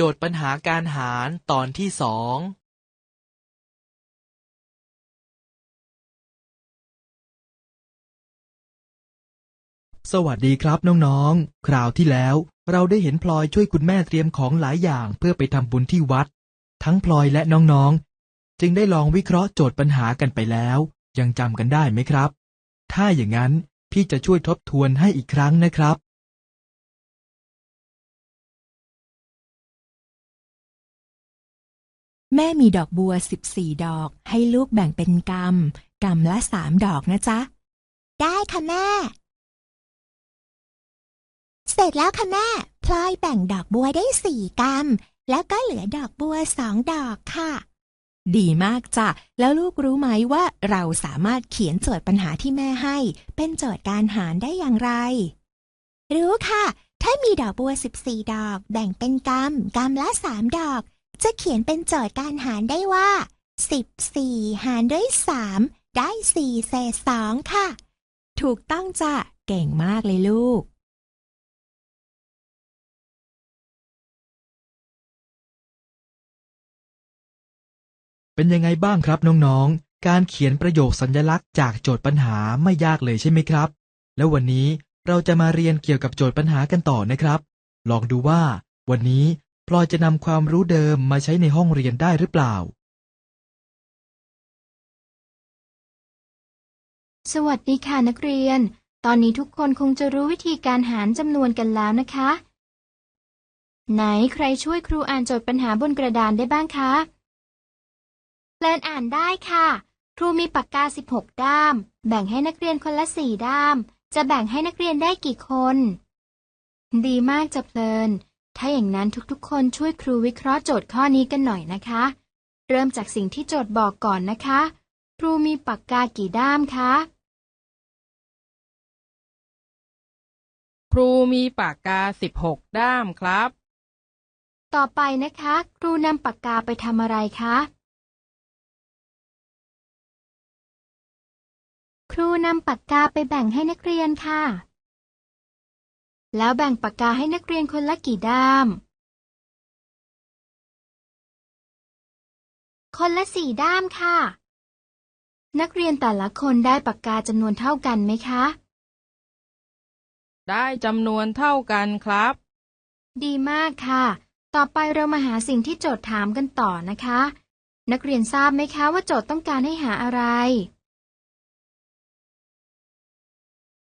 โจทย์ปัญหาการหารตอนที่สองสวัสดีครับน้องๆ คราวที่แล้ว เราได้เห็นพลอยช่วยคุณแม่เตรียมของหลายอย่างเพื่อไปทำบุญที่วัด ทั้งพลอยและน้องๆ จึงได้ลองวิเคราะห์โจทย์ปัญหากันไปแล้ว ยังจำกันได้ไหมครับ ถ้าอย่างนั้นพี่จะช่วยทบทวนให้อีกครั้งนะครับ แม่มีดอกบัวสิบสี่ดอก ให้ลูกแบ่งเป็นกำกำละสามดอกนะจ๊ะ ได้ค่ะแม่ เสร็จแล้วค่ะแม่ พลอยแบ่งดอกบัวได้สี่กำแล้วก็เหลือดอกบัวสองดอกค่ะ ดีมากจ้ะ แล้วลูกรู้ไหมว่าเราสามารถเขียนโจทย์ปัญหาที่แม่ให้ เป็นโจทย์การหารได้อย่างไร รู้ค่ะ ถ้ามีดอกบัวสิบสี่ดอก แบ่งเป็นกำกำละสามดอก จะเขียนเป็นโจทย์การหารได้ว่าสิบสี่หารด้วยสามได้สี่เศษสองค่ะ ถูกต้องจ้ะ เก่งมากเลยลูก เป็นยังไงบ้างครับน้องๆ การเขียนประโยคสัญลักษณ์จากโจทย์ปัญหาไม่ยากเลยใช่ไหมครับ แล้ววันนี้เราจะมาเรียนเกี่ยวกับโจทย์ปัญหากันต่อนะครับ ลองดูว่า วันนี้ พลอยจะนำความรู้เดิมมาใช้ในห้องเรียนได้หรือเปล่า สวัสดีค่ะนักเรียน ตอนนี้ทุกคนคงจะรู้วิธีการหารจำนวนกันแล้วนะคะ ไหนใครช่วยครูอ่านโจทย์ปัญหาบนกระดานได้บ้างคะแลนอ่านได้ค่ะ ครูมีปากกา 16 ด้าม แบ่งให้นักเรียนคนละ4ด้าม จะแบ่งให้นักเรียนได้กี่คน ดีมากจะเพลิน ถ้าอย่างนั้นทุกๆ คนช่วยครูวิเคราะห์โจทย์ข้อนี้กันหน่อยนะคะ เริ่มจากสิ่งที่โจทย์บอกก่อนนะคะ ครูมีปากกากี่ด้ามคะ ครูมีปากกา16ด้ามครับ ต่อไปนะคะ ครูนำปากกาไปทำอะไรคะ ครูนำปากกาไปแบ่งให้นักเรียนค่ะ แล้วแบ่งปากกาให้นักเรียนคนละกี่ด้าม คนละสี่ด้ามค่ะ นักเรียนแต่ละคนได้ปากกาจำนวนเท่ากันไหมคะ ได้จำนวนเท่ากันครับ ดีมากค่ะ ต่อไปเรามาหาสิ่งที่โจทย์ถามกันต่อนะคะ นักเรียนทราบไหมคะว่าโจทย์ต้องการให้หาอะไร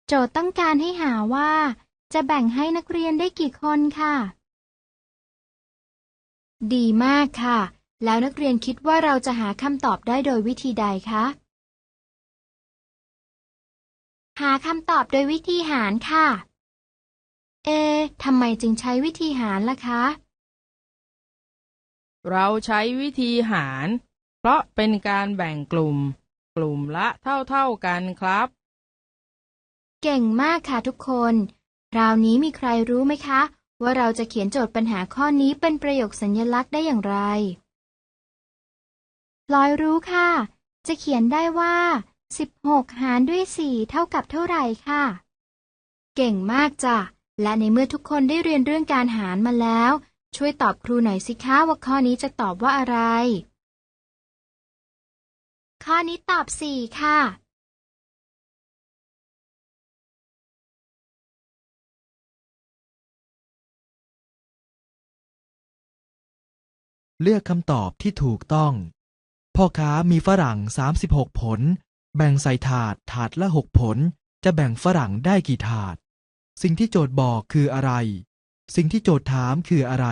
โจทย์ต้องการให้หาว่า จะแบ่งให้นักเรียนได้กี่คนค่ะ ดีมากค่ะ แล้วนักเรียนคิดว่าเราจะหาคำตอบได้โดยวิธีใดคะ หาคำตอบโดยวิธีหารค่ะ เอะทำไมจึงใช้วิธีหารล่ะคะ เราใช้วิธีหาร เพราะเป็นการแบ่งกลุ่ม กลุ่มละเท่าๆกันครับ เก่งมากค่ะทุกคนค ราวนี้มีใครรู้ไหมคะ ว่าเราจะเขียนโจทย์ปัญหาข้อนี้เป็นประโยคสัญลักษณ์ได้อย่างไรลอยรู้ค่ะ จะเขียนได้ว่า 16 หารด้วย 4 เท่ากับเท่าไหร่ค่ะ เก่งมากจ้ะ และในเมื่อทุกคนได้เรียนเรื่องการหารมาแล้ว ช่วยตอบครูหน่อยสิคะว่าข้อนี้จะตอบว่าอะไร ข้อนี้ตอบ 4 ค่ะ เลือกคำตอบที่ถูกต้อง พ่อค้ามีฝรั่ง 36 ผล แบ่งใส่ถาดถาดละ 6 ผล จะแบ่งฝรั่งได้กี่ถาด สิ่งที่โจทย์บอกคืออะไร สิ่งที่โจทย์ถามคืออะไร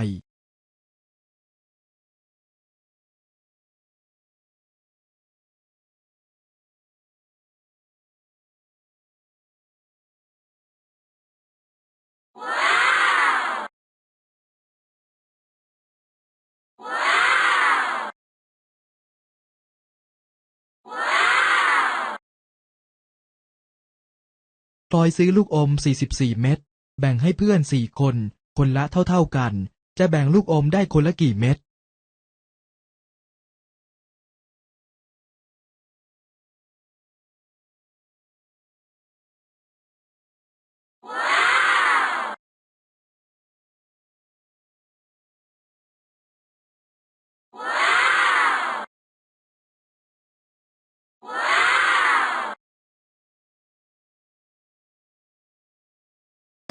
พลอยซื้อลูกอม 44 เม็ด แบ่งให้เพื่อน4คน คนละเท่าๆกัน จะแบ่งลูกอมได้คนละกี่เม็ด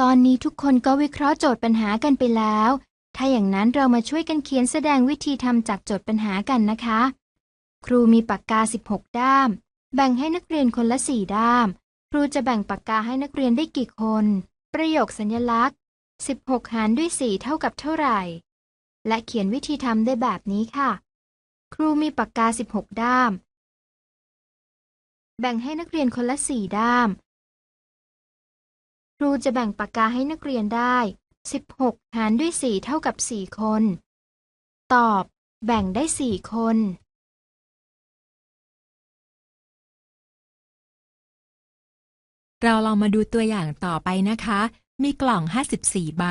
อนนี้ทุกคนก็วิเคราะห์โจทย์ปัญหากันไปแล้ว ถ้าอย่างนั้นเรามาช่วยกันเขียนแสดงวิธีทำจากโจทย์ปัญหากันนะคะ ครูมีปากกา 16 ด้าม แบ่งให้นักเรียนคนละ 4 ด้าม ครูจะแบ่งปากกาให้นักเรียนได้กี่คน ประโยคสัญลักษณ์ 16 หารด้วย 4 เท่ากับเท่าไหร่ และเขียนวิธีทำได้แบบนี้ค่ะ ครูมีปากกา 16 ด้าม แบ่งให้นักเรียนคนละ 4 ด้าม ครูจะแบ่งปากกาให้นักเรียนได้ 16 หารด้วย 4 เท่ากับ 4 คน ตอบ แบ่งได้ 4 คน เราลองมาดูตัวอย่างต่อไปนะคะ มีกล่อง 54 ใบ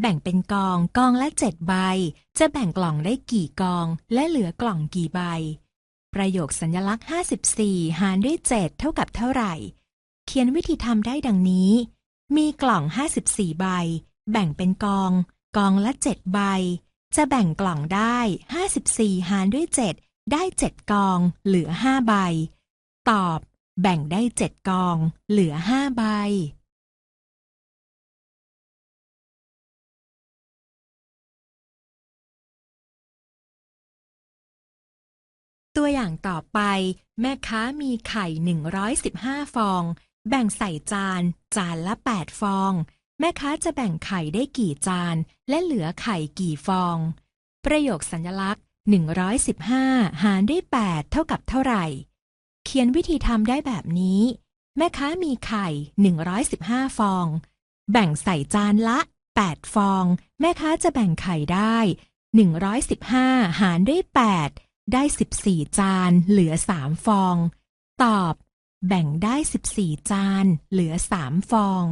แบ่งเป็นกอง กองละ 7 ใบ จะแบ่งกล่องได้กี่กอง และเหลือกล่องกี่ใบ ประโยคสัญลักษณ์ 54 หารด้วย 7 เท่ากับเท่าไหร่ เขียนวิธีทำได้ดังนี้ มีกล่อง 54 ใบ แบ่งเป็นกอง กองละ 7 ใบ จะแบ่งกล่องได้ 54 หารด้วย 7 ได้ 7 กอง เหลือ 5 ใบ ตอบ แบ่งได้ 7 กอง เหลือ 5 ใบ ตัวอย่างต่อไป แม่ค้ามีไข่ 115 ฟอง แบ่งใส่จาน จานละ 8 ฟอง แม่ค้าจะแบ่งไข่ได้กี่จาน และเหลือไข่กี่ฟอง ประโยคสัญลักษณ์ 115 หารด้วย 8 เท่ากับเท่าไหร่ เขียนวิธีทำได้แบบนี้ แม่ค้ามีไข่ 115 ฟอง แบ่งใส่จานละ 8 ฟอง แม่ค้าจะแบ่งไข่ได้ 115 หารด้วย 8 ได้ 14 จาน เหลือ 3 ฟอง ตอบ แบ่งได้ 14 จาน เหลือ 3 ฟอง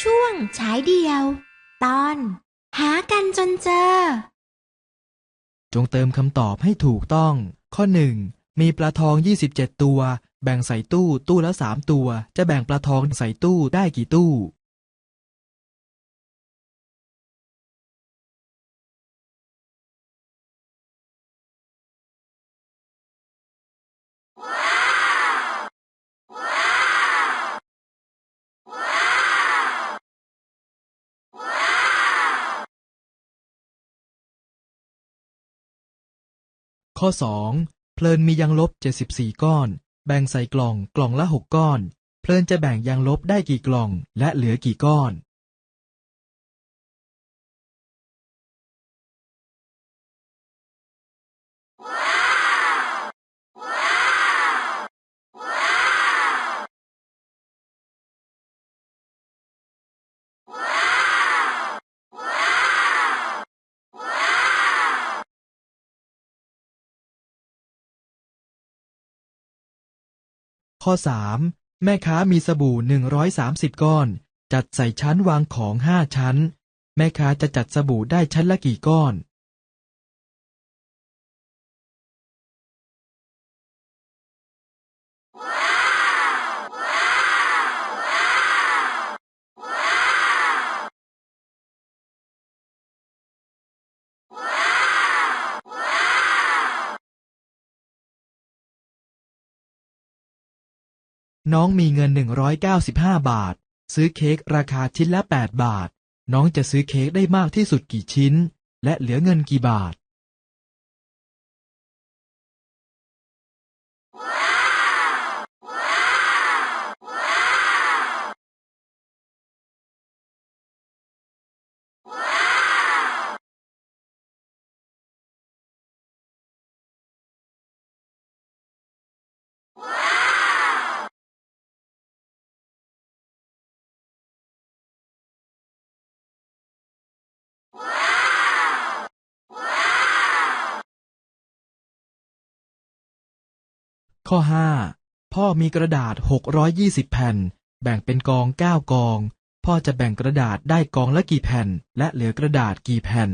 ช่วงฉายเดียว ตอน หากันจนเจอ จงเติมคำตอบให้ถูกต้อง ข้อ 1 มีปลาทอง 27 ตัว แบ่งใส่ตู้ตู้ละ3ตัว จะแบ่งปลาทองใส่ตู้ได้กี่ตู้ ข้อ 2 เพลินมียางลบ 74 ก้อน แบ่งใส่กล่องกล่องละ6ก้อน เพลินจะแบ่งยางลบได้กี่กล่อง และเหลือกี่ก้อน ข้อ 3 แม่ค้ามีสบู่ 130 ก้อน จัดใส่ชั้นวางของ 5 ชั้น แม่ค้าจะจัดสบู่ได้ชั้นละกี่ก้อน น้องมีเงิน 195 บาท ซื้อเค้กราคาชิ้นละ 8 บาท น้องจะซื้อเค้กได้มากที่สุดกี่ชิ้น และเหลือเงินกี่บาท ข้อ 5 พ่อมีกระดาษ 620 แผ่น แบ่งเป็นกอง 9 กอง พ่อจะแบ่งกระดาษได้กองละกี่แผ่น และเหลือกระดาษกี่แผ่น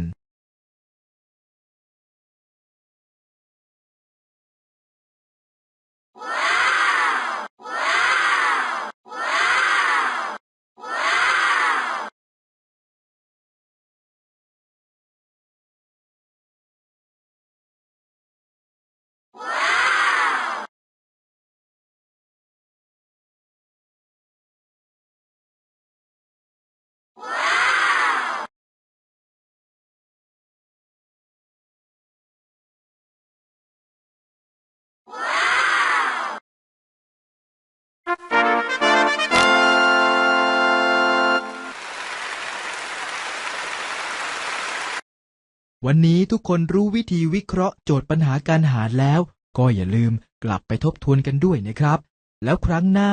วันนี้ทุกคนรู้วิธีวิเคราะห์โจทย์ปัญหาการหารแล้ว ก็อย่าลืมกลับไปทบทวนกันด้วยนะครับ แล้วครั้งหน้า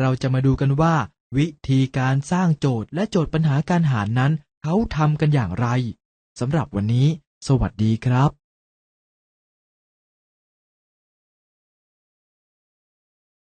เราจะมาดูกันว่า วิธีการสร้างโจทย์และโจทย์ปัญหาการหารนั้น เขาทำกันอย่างไรสำหรับวันนี้ สวัสดีครับ